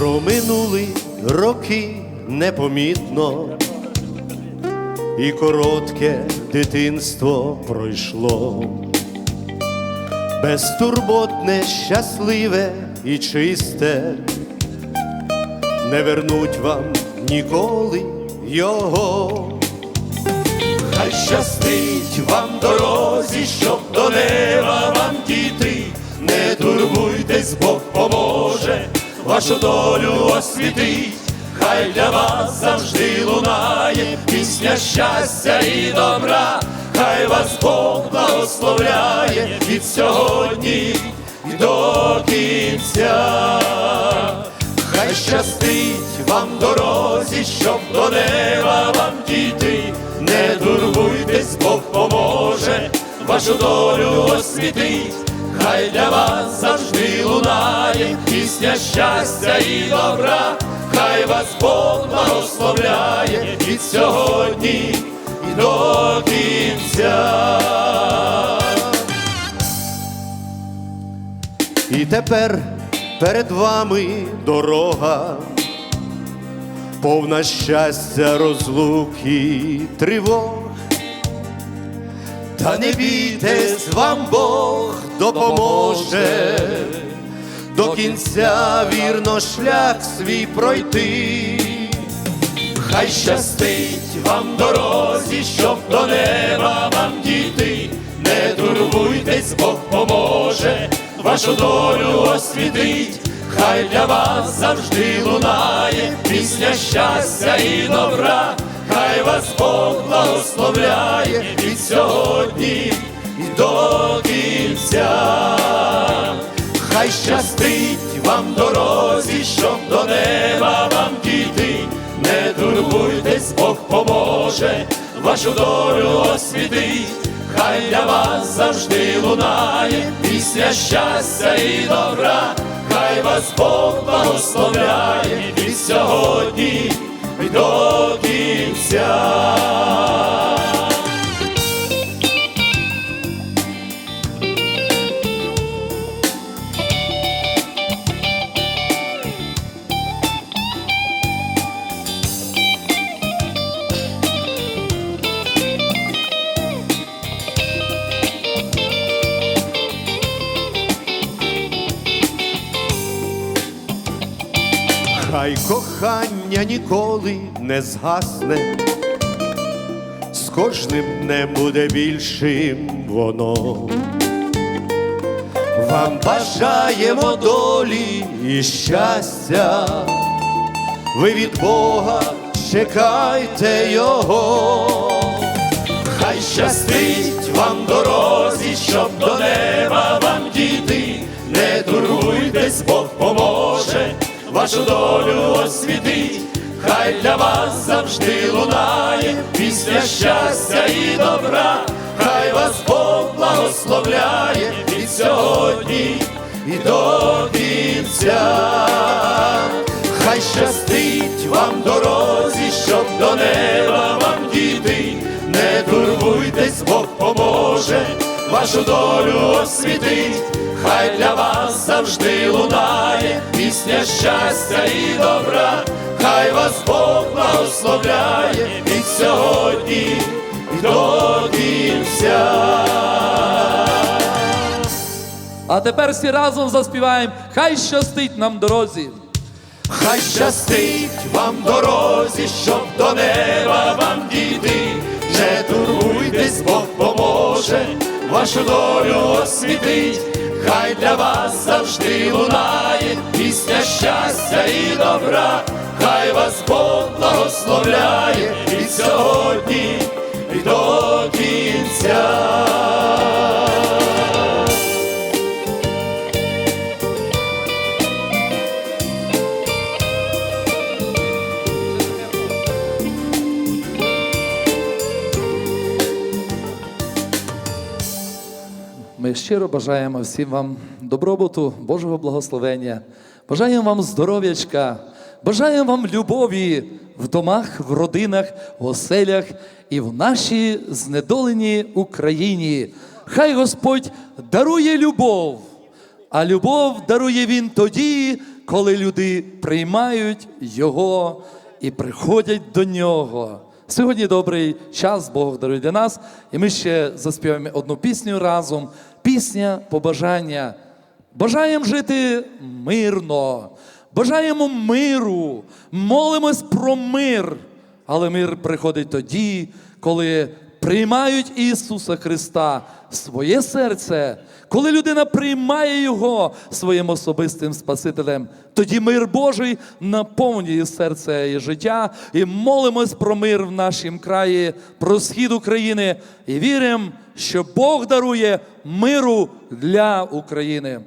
Проминули роки непомітно, і коротке дитинство пройшло. Безтурботне, щасливе і чисте, не вернуть вам ніколи його. Хай щастить вам дорозі, щоб до неба вам дійти, вашу долю освітить, хай для вас завжди лунає пісня щастя і добра, хай вас Бог благословляє від сьогодні до кінця. Хай щастить вам дорозі, щоб до неба вам дійти, не турбуйтесь, Бог поможе, вашу долю освітить, хай для вас завжди лунає пісня щастя і добра, хай вас Бог благословляє від сьогодні і до кінця. І тепер перед вами дорога, повна щастя, розлук і тривог. Та не бійтесь, вам Бог допоможе до кінця вірно шлях свій пройти. Хай щастить вам дорозі, щоб до неба вам дійти, не турбуйтесь, Бог поможе, вашу долю освітить, хай для вас завжди лунає пісня щастя і добра, хай вас Бог благословляє від сьогодні і до кінця. Вам дорозі, щоб до неба вам діти, не турбуйтесь, Бог поможе, вашу долю освітить, хай для вас завжди лунає пісня щастя і добра, хай вас Бог благословляє від сьогодні і до Хай кохання ніколи не згасне, з кожним днем буде більшим воно. Вам бажаємо долі і щастя, ви від Бога чекайте Його. Хай щастить вам дорозі, щоб до неба вашу долю освітить, хай для вас завжди лунає. Пісня щастя і добра, хай вас Бог благословляє. Від сьогодні і до кінця. Хай щастить вам дорозі, щоб до неба вам дійти, не турбуйтесь, Бог поможе, вашу долю освітить, хай для вас завжди лунає пісня щастя і добра, хай вас Бог благословляє від сьогодні і до кінця. А тепер всі разом заспіваємо Хай щастить нам дорозі. Хай щастить вам дорозі, щоб до неба вам дійти, не турбуйтесь, Бог поможе, вашу долю освітить, хай для вас завжди лунає пісня щастя і добра, хай вас Бог благословляє від сьогодні і до кінця. Ми щиро бажаємо всім вам добробуту, Божого благословення. Бажаємо вам здоров'ячка, бажаємо вам любові в домах, в родинах, в оселях і в нашій знедоленій Україні. Хай Господь дарує любов, а любов дарує Він тоді, коли люди приймають Його і приходять до нього. Сьогодні добрий час Бог дарує для нас, і ми ще заспіваємо одну пісню разом. Пісня побажання. Бажаємо жити мирно, бажаємо миру, молимось про мир. Але мир приходить тоді, коли приймають Ісуса Христа в своє серце, коли людина приймає Його своїм особистим Спасителем, тоді мир Божий наповнює серце і життя, і молимось про мир в нашому краї, про схід України, і віримо, що Бог дарує миру для України.